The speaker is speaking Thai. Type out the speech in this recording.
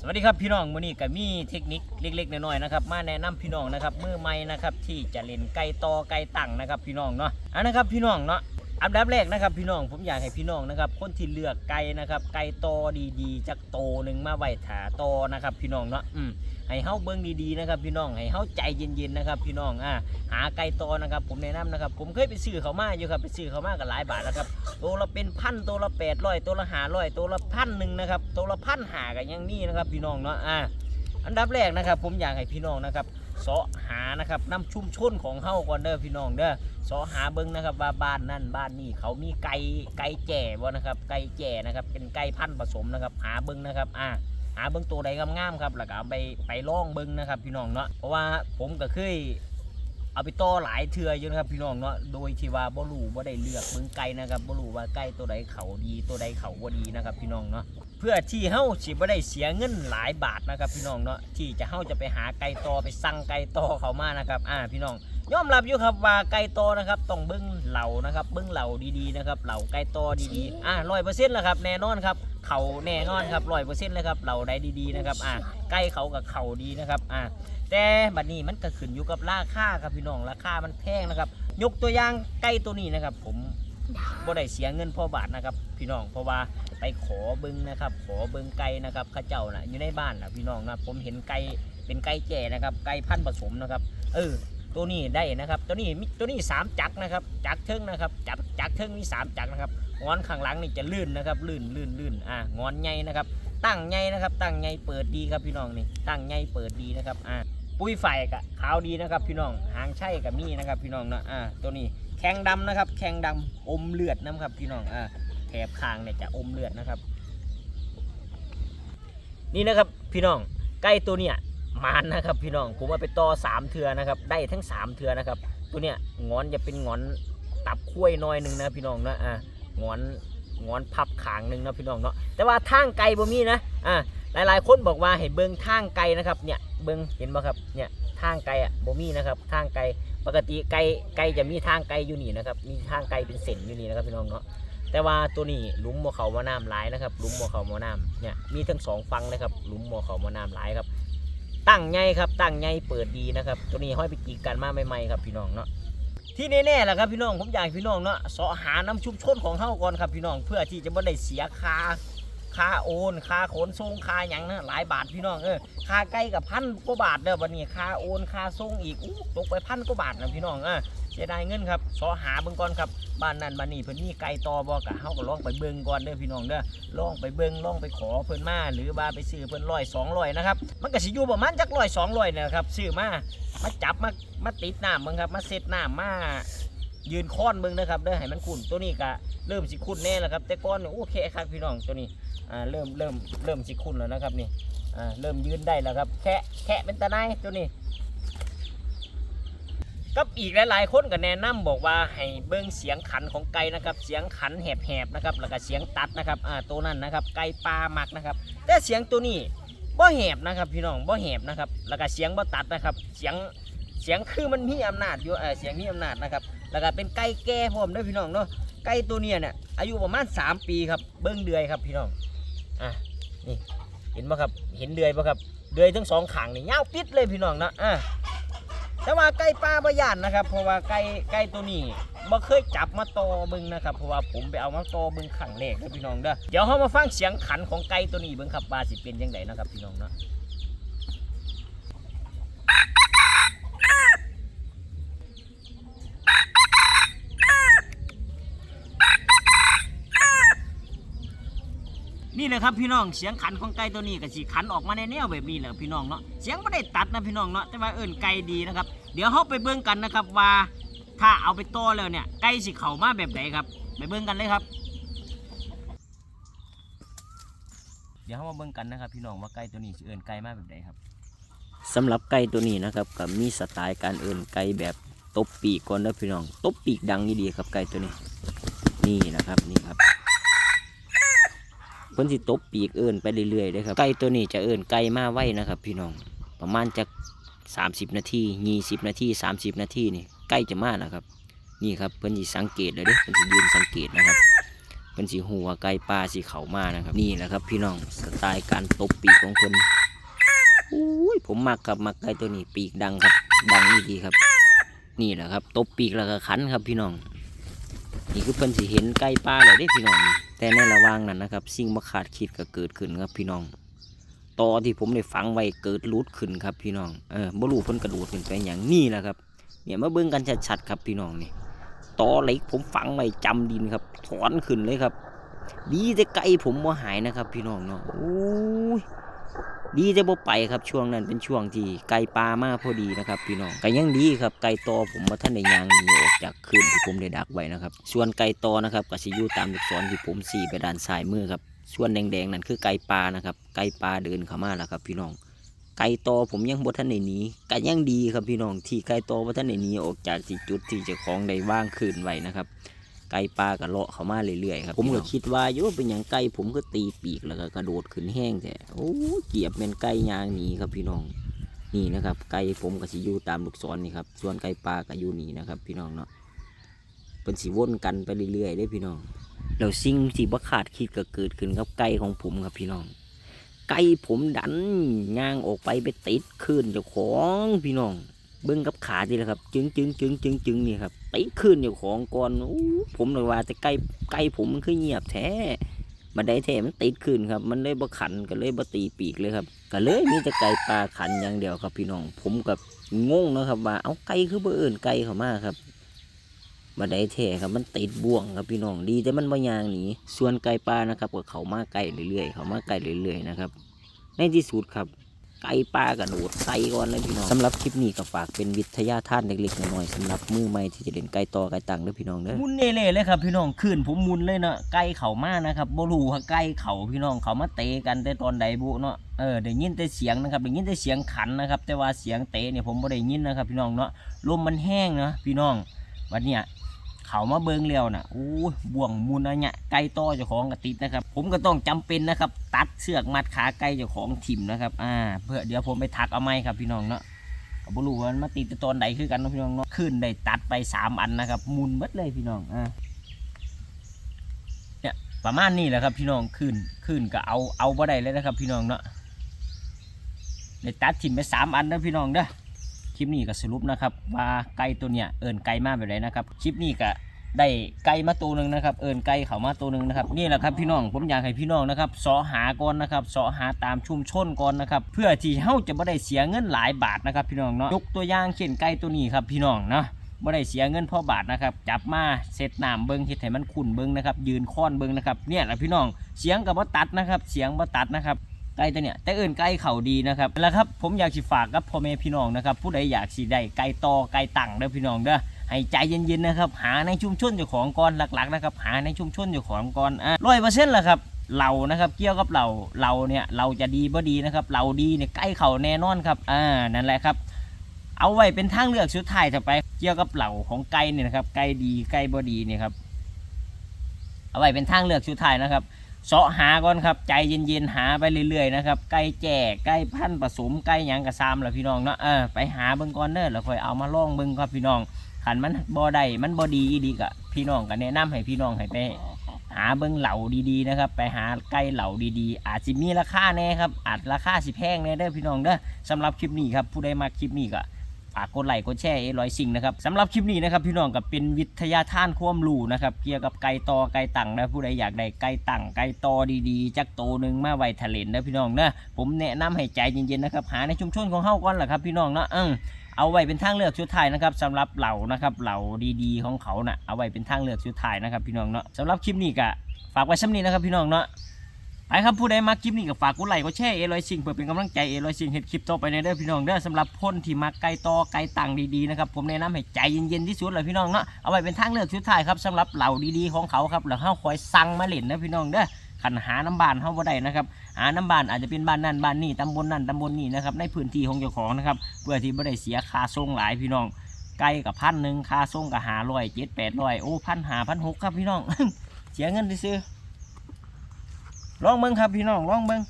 สวัสดีครับพี่น้องมื้อนี้ก็มีเทคนิคเล็กๆน้อยๆนะครับมาแนะนำพี่น้องนะครับมือใหม่นะครับที่จะเล่นไก่ตอไก่ตั้งนะครับพี่น้องเนาะอันนะครับพี่น้องเนาะ อันดับแรกนะครับพี่น้องผมอยากให้พี่น้องนะครับ คนที่เลือกไก่นะครับ ไก่ตอดีๆจากโตหนึ่งมาไว้ถาตอนะครับ พี่น้องเนาะอืมให้เฮาเบิ่งดีๆนะครับ พี่น้องให้เฮาใจเย็นๆนะครับ พี่น้องอ่าหาไก่ตอนะครับ ผมแนะนำนะครับ ผมเคยไปซื้อเขามาอยู่ครับไปซื้อเขามากันหลายบาทแล้วครับตัวละเป็นพันตัวละแปดร้อยตัวละหาร้อยตัวละพันหนึ่งนะครับตัวละพันหากันยังนี่นะครับ พี่น้องเนาะอ่าอันดับแรกนะครับ ผมอยากให้พี่น้องนะครับ เสาะหานะครับน้ำชุ่มชนของเฮาก่อนเด้อพี่น้องเด้อเสาะหาเบิ้งนะครับว่าบ้านนั่นบ้านนี่เขามีไก่ไก่แจ่บ่นะครับไก่แจ่นะครับเป็นไก่พันธุ์ผสมนะครับหาเบิ้งนะครับอ่าหาเบิ้งตัวใดงามๆครับแล้วก็เอาไปไปล่องเบิ้งนะครับพี่น้องเนาะเพราะว่าผมก็เคย เอาไปต่อหลายเทืออยู่นะครับพี่น้องเนาะโดยที่ว่าบ่รู้บ่ได้เลือกเบิ่งไก่นะครับบ่รู้ว่าไก่ตัวใดเขาดีตัวใดเขาบ่ดีนะครับพี่น้องเนาะเพื่อที่เฮาสิบ่ได้เสียเงินหลายบาทนะครับพี่น้องเนาะที่จะเฮาจะไปหาไก่ต่อไปสั่งไก่ต่อเขามานะครับอ่าพี่น้องยอมรับอยู่ครับว่าไก่ต่อนะครับต้องเบิ้งเหล่านะครับเบิ้งเหล่าดีๆนะครับเหล่าไก่ต่อดีๆอ่าร้อยเปอร์เซ็นต์แล้วครับแน่นอนครับ เขาแน่นอนครับร้อยเปอร์เซ็นต์เลยครับเหล่าใดดีๆนะครับอ่าไก่เขากับเขาดีนะครับอ่าแต่บัดนี้มันก็ขึ้นอยู่กับราคาครับพี่น้องราคามันแพงนะครับ ยกตัวอย่างไก่ตัวนี้นะครับ ผมบ่ได้เสียเงินพ่อบาทนะครับ พี่น้องเพราะว่าไปขอเบิ้งนะครับ ขอเบิ้งไก่นะครับข้าเจ้าน่ะอยู่ในบ้านนะพี่น้องนะผมเห็นไก่เป็นไก่แก่นะครับ ไก่พันผสมนะครับ เออ ตัวนี้ได้นะครับ ตัวนี้มีตัวนี้สามจักรนะครับ จักรเทิงนะครับ จักรจักรเทิงมีสามจักรนะครับ งอนข้างหลังนี่จะลื่นนะครับลื่นลื่นลื่นอ่างอนใหญ่นะครับตั้งใหญ่นะครับ ตั้งใหญ่เปิดดีครับพี่น้องนี่ตั้งใหญ่เปิดดีนะครับอ่าปุ้ยไฟกะขาวดีนะครับพี่น้องหางไช่กับมีนะครับพี่น้องนะอ่าตัวนี้แข้งดำนะครับ แข้งดำอมเลือดนะครับพี่น้องอ่าแถบคางเนี่ยจะอมเลือดนะครับ นี่นะครับพี่น้องใกล้ตัวเนี่ยมานนะครับพี่น้องผมว่าไปต่อสามเทือนะครับได้ทั้งสามเทือนะครับ ตัวเนี้ยงอนจะเป็นงอนตับคุ้ยน้อยหนึ่งนะพี่น้องนะอ่า งอนงอนพับขางหนึ่งนะพี่น้องเนาะแต่ว่าทางไกลบ่มีนะอ่าหลายๆคนบอกว่าให้เบิ่งทางไกลนะครับเนี่ยเบิ่งเห็นบ่ครับเนี่ยทางไกลอะบ่มีนะครับทางไกลปกติไกลไกลจะมีทางไกลอยู่นี่นะครับมีทางไกลเป็นเส้นอยู่นี่นะครับพี่น้องเนาะแต่ว่าตัวนี้หลุมบ่เขามาน้ำหลายนะครับหลุมบ่เขามาน้ำเนี่ยมีทั้งสองฝั่งนะครับหลุมบ่เขามาน้ำหลายครับตั้งใหญ่ครับตั้งใหญ่เปิดดีนะครับ ตัวนี้ห้อยไปกีกันมาใหม่ๆครับพี่น้องเนาะ ที่แน่ๆแหละครับพี่น้องผมอยากพี่น้องเนาะเสาะหาน้ำชุบชนของเฮาก่อนครับพี่น้องเพื่อที่จะไม่ได้เสียค่าค่าโอนค่าขนส่งค่าหยังนะหลายบาทพี่น้องเออค่าใกล้กับพันกว่าบาทเด้อวันนี้ค่าโอนค่าส่งอีกอู้ตกไปพันกว่าบาทนะพี่น้องอะ เสียดายเงินครับสาะหาเบิ่งก่อนครับบ้านนั้นบ้านนี้เพิ่นมีไก่ตอบ่กะเฮาก็ลองไปเบิ่งก่อนเด้อพี่น้องเด้อลองไปเบิ่งลองไปขอเพิ่นมาหรือว่าไปซื้อเพิ่นร้อยสองร้อยนะครับมันก็สิอยู่ประมาณจักร้อยสองร้อยเนี่ยครับซื้อมามาจับมามาติดน้ำมึงครับมาเซตน้ำมายืนค้อนมึงนะครับเด้อให้มันคุ้นตัวนี้ก็เริ่มสิคุ้นแน่แล้วครับแต่ก่อนโอเคครับพี่น้องตัวนี้อ่าเริ่มเริ่มเริ่มสิคุ้นแล้วนะครับนี่อ่าเริ่มยืนได้แล้วครับแค่แค่เป็นตาไนตัวนี้ กับอีกหลายๆคนก็แนะนำบอกว่าให้เบิ้งเสียงขันของไก่นะครับ เสียงขันแหบๆนะครับ แล้วก็เสียงตัดนะครับอ่าตัวนั้นนะครับ ไก่ปลาหมักนะครับ แต่เสียงตัวนี้บ่แหบนะครับ พี่น้องบ่แหบนะครับ แล้วก็เสียงบ่ตัดนะครับ เสียงเสียงคือมันมีอำนาจอยู่เออเสียงมีอำนาจนะครับ แล้วก็เป็นไก่แก่พร้อมด้วยพี่น้องเนาะไก่ตัวเนี้ยเนี่ยอายุประมาณ 3 ปีครับ เบิ้งเดือยครับพี่น้องอะนี่เห็นป่ะครับเห็นเดือยป่ะครับเดือยทั้งสองขางนี่ยาวปิดเลยพี่น้องเนาะอะ แต่ว่าไก่ป้าบ่ย่านนะครับ เพราะว่าไก่ไก่ตัวนี้บ่เคยจับมาตอบึงนะครับ เพราะว่าผมไปเอามาตอบึงขังแรกครับพี่น้องเด้อเดี๋ยวเฮามาฟังเสียงขันของไก่ตัวนี้เบิ่งครับว่าสิเป็นจังไดนะครับพี่น้องเนาะ นี่เลยครับพี่น้องเสียงขันของไก่ตัวนี้ก็สิขันออกมาในแนวแบบนี้แหละพี่น้องเนาะเสียงไม่ได้ตัดนะพี่น้องเนาะแต่ว่าเอิ้นไก่ดีนะครับ เดี๋ยวเราไปเบิ่งกันนะครับว่า ถ้าเอาไปต้อแล้วเนี่ยไก่สิเข้ามาแบบไหนครับ ไปเบิ่งกันเลยครับ เดี๋ยวเรามาเบิ่งกันนะครับ พี่น้องว่าไก่ตัวนี้สิเอิ้นไก่มาแบบไหนครับสำหรับไก่ตัวนี้นะครับก็มีสไตล์การเอิ้นไก่แบบตบปีกก่อนนะพี่น้องตบปีกดังดีครับไก่ตัวนี้ นี่นะครับนี่ครับ เพิ่นสิตบปีกเอิ้นไปเรื่อยๆเลยครับไก่ตัวนี้จะเอิ้นไก่มาไว้นะครับ พี่น้องประมาณจะ30 นาที20 นาที 30 นาทีนี่ใกล้จะมานะครับ นี่ครับเพิ่นสิสังเกตเลยเด้อเพิ่นสิยืนสังเกตนะครับเป็นสีหัวไก่ปลาสีเขามานะครับ นี่แหละครับ พี่น้องสไตล์การตบปีกของคนอุ้ยผมมักครับมักไก่ตัวนี้ปีกดังครับ ดังนี่ดีครับ นี่แหละครับตบปีกแล้วก็ขันครับพี่น้อง นี่คือเพิ่นสิเห็นไก่ปลาเลยด้พี่น้องนี่ แต่ในระว่างนั้นนะครับ สิ่งบ่คาดคิดก็เกิดขึ้นครับพี่น้องต่อที่ผมได้ฝังไว้เกิดรูดขึ้นครับพี่น้องเออบ่รู้เพิ่นกระโดดขึ้นไปอย่างนี้แหละครับเนี่ยมาเบิ่งกันชัดๆครับพี่น้องนี่ต่อเหล็กผมฝังไว้จำดินครับ ถอนขึ้นเลยครับ ดีแต่ไกลผมบ่หายนะครับ พี่น้องเนาะโอ้ย ดีแต่บ่ไปครับช่วงนั้นเป็นช่วงที่ไก่ปลามาพอดีนะครับ พี่น้องก็ยังดีครับไก่ตอผมว่าท่านได้ยางหนีออกจากคืนที่ผมได้ดักไว้นะครับ ส่วนไก่ตอนะครับก็สิอยู่ตามลูกศรที่ผมสี่ไปด้านซ้ายมือครับส่วนแดงๆนั่นคือไก่ปลานะครับ ไก่ปลาเดินเข้ามาแล้วครับ พี่น้องไก่ตอผมยังบ่ทันได้หนีก็ยังดีครับพี่น้องที่ไก่ตอบ่ทันได้หนีออกจากที่จุดที่เจ้าของได้ว่างคืนไว้นะครับ ไก่ปลาก็เลาะเข้ามาเรื่อยๆครับผมก็คิดว่าโยเป็นอย่างไก่ผมก็ตีปีกแล้วก็กระโดดขึ้นแห้งแต่โอ้เกียบเป็นไก่ยางหนีครับพี่น้องนี่นะครับไก่ผมก็สิอยู่ตามลูกศรนี่ครับส่วนไก่ปลาก็อยู่นี่นะครับ พี่น้องเนาะเป็นสีวนกันไปเรื่อยๆได้อพี่น้องแล้วสิ่งที่บ่คาดคิดก็เกิดขึ้นกับไก่ของผมครับพี่น้อง ไก่ผมดันย่างออกไปไปติดขึ้นเจ้าของพี่น้อง เบิ้งกับขาดีแหละครับ จึงจึงจึงจึงจึงนี่ครับ ติดขึ้นเจ้าของก่อนอผมเลยว่าแต่ไก่ไก่ผมมันคือเงียบแท้มาได้แท้มันติดขึ้นครับ มันเลยบ่ขันก็เลยบ่ตีปีกเลยครับก็เลยมีแต่ไก่ปลาขันอย่างเดียวครับพี่น้อง ผมกับงงนะครับว่าเอาไก่คือบ่เอื่นไก่เขามาครับมาได้แท้ครับมันติดบ่วงครับพี่น้องดีแต่มันบ่ยางหนีส่วนไก่ปลานะครับก็เขามาไก่เรื่อยๆเขามาไก่เรื่อยๆนะครับในที่สุดครับ ไก่ปลากระโดดใส่ก่อนเลยพี่น้องสำหรับคลิปนี้ก็ฝากเป็นวิทยาทานเล็กๆน้อยๆสำหรับมือใหม่ที่จะเล่นไก่ต่อไก่ตังเด้อพี่น้องเด้อมุนเน่เลยครับพี่น้องขึ้นผมมุนเลยเนาะไก่เขามานะครับบ่รู้ว่าไก่เขาพี่น้องเขามาเตะกันแต่ตอนใดบุเนาะเออได้ยินแต่เสียงนะครับได้ยินแต่เสียงขันนะครับ แต่ว่าเสียงเตะเนี่ยผมบ่ได้ยินนะครับ พี่น้องเนาะลมมันแห้งเนาะพี่น้องวันเนี้ย เขามาเบิงเร็วน่ะอู้ยบ่วงมูลอะไรเนี่ยไก่ต่อเจ้าของกระติดนะครับ ผมก็ต้องจำเป็นนะครับ ตัดเสือกมัดขาไก่เจ้าของถิ่มนะครับ อ่า เพื่อเดี๋ยวผมไปทักเอาไม้ครับพี่น้องเนาะก็บ่รู้ว่ามันมาติดแต่ตอนใดคือกันนะพี่น้องเนาะขึ้นได้ตัดไปสามอันนะครับ มูลเบิดเลยพี่น้อง อ่า เนี่ยประมาณนี้แหละครับ พี่น้องขึ้นขึ้นก็เอาเอาบ่ได้เลยนะครับ พี่น้องเนาะได้ตัดถิ่มไปสามอันนะพี่น้องเด้อ คลิปนี้ก็สรุปนะครับ ว่าไก่ตัวเนี้ยเอินไก่มาแบบไหนนะครับ คลิปนี้ก็ได้ไก่มาตัวหนึ่งนะครับ เอินไก่เขามาตัวหนึ่งนะครับนี่แหละครับพี่น้องผมอยากให้พี่น้องนะครับเสาะหาก่อนนะครับเสาะหาตามชุมชนก่อนนะครับเพื่อที่เฮาจะไม่ได้เสียเงินหลายบาทนะครับ พี่น้องเนาะยกตัวอย่างเช่นไก่ตัวนี้ครับพี่น้องเนาะไม่ได้เสียเงินพ่อบาทนะครับจับมาเสร็จน้ำเบิ้งเฮ็ดให้มันขุ่นเบิ้งนะครับยืนค้อนเบิ้งนะครับเนี่ยแหละพี่น้องเสียงกับว่าตัดนะครับ เสียงว่าตัดนะครับ ไก่ตัวเนี้ยแต่เอื่นไก่เขาดีนะครับแล้วครับผมอยากสิฝากกับพ่อแม่พี่น้องนะครับ ผู้ใดอยากสิได้ไก่ตอไก่ตั้งเด้อพี่น้องเด้อให้ใจเย็นๆนะครับ หาในชุมชนเจ้าของก่อนหลักๆนะครับหาในชุมชนเจ้าของก่อนอะร้อยเปอร์เซ็นต์ละครับเรานะครับเกี่ยวกับเราเราเนี่ยเราจะดีบ่ดีนะครับ เราดีเนี่ยใกล้เขาแน่นอนครับอ่านั่นแหละครับ เอาไว้เป็นทางเลือกสุดท้ายต่อไป เกี่ยวกับเหล่าของไก่เนี่ยนะครับไก่ดีไก่บ่ดีเนี่ยครับเอาไว้เป็นทางเลือกสุดท้ายนะครับ เสาะหาก่อนครับใจเย็นๆหาไปเรื่อยๆนะครับไก่แจ่ไก่พันผสมไก่หยังกระซามล่ะพี่น้องเนาะเออไปหาเบิ่งก่อนเด้อแล้วค่อยเอามาลองเบิ่งครับพี่น้องขันมันบ่ได้มันบ่ดีอีดีกะพี่น้องก็แนะนำให้พี่น้องให้ไปหาเบิ่งเหล่าดีๆนะครับ ไปหาไก่เหล่าดีๆ อาจจะมีราคาแน่ครับอาจราคาสิแพงแน่เด้อพี่น้องเด้อสำหรับคลิปนี้ครับผู้ใดมาคลิปนี้ก็ ฝากกดไลค์กดแชร์เอร้อยสิ่งนะครับสำหรับคลิปนี้นะครับพี่น้องกับเป็นวิทยาท่านความรู้นะครับเกี่ยวกับไก่ตอไก่ตังนะผู้ใดอยากได้ไก่ตังไก่ตอดีๆจักโตหนึ่งมาไว้ทะเลนนะพี่น้องนะผมแนะนำให้ใจเย็นๆนะครับหาในชุมชนของเฮาก่อนแหละครับพี่น้องเนาะเอาไว้เป็นทางเลือกชุดท้ายนะครับสำหรับเหล่านะครับเหล่าดีๆของเขาน่ะเอาไว้เป็นทางเลือกชุดท้ายนะครับพี่น้องเนาะสำหรับคลิปนี้ก็ฝากไว้ซ้ำนี้นะครับพี่น้องเนาะ ไปครับผู้ใดมาคลิปนี้ก็ฝากกดไลค์กดแชร์เอลอยซิงเพื่อเป็นกำลังใจเอลอยซิงเห็ดคลิปต่อไปในเด้อพี่น้องเด้อสำหรับคนที่มาไกลต่อไกลต่างดีๆนะครับผมแนะนำให้ใจเย็นๆที่สุดเลยพี่น้องเนาะเอาไว้เป็นทางเลือกสุดท้ายครับสำหรับเหล่าดีๆของเขาครับแล้วเฮาคอยสั่งมาเล่นนะพี่น้องเด้อขันหาน้ำบานเฮาบ่ได้นะครับหาน้ำบานอาจจะเป็นบ้านนั่นบ้านนี่ตำบลนั่นตำบลนี่นะครับในพื้นที่ของเจ้าของนะครับเพื่อที่บ่ได้เสียค่าส่งหลายพี่น้องไกลกับพันหนึ่งค่าส่งกับหาร้อยเจ็ดแปดร้อยโอ้พันหาพันหกครับพี่น้อง เสียเงินซื้อ ลองเบิ้งครับพี่น้องลองเบิ้ง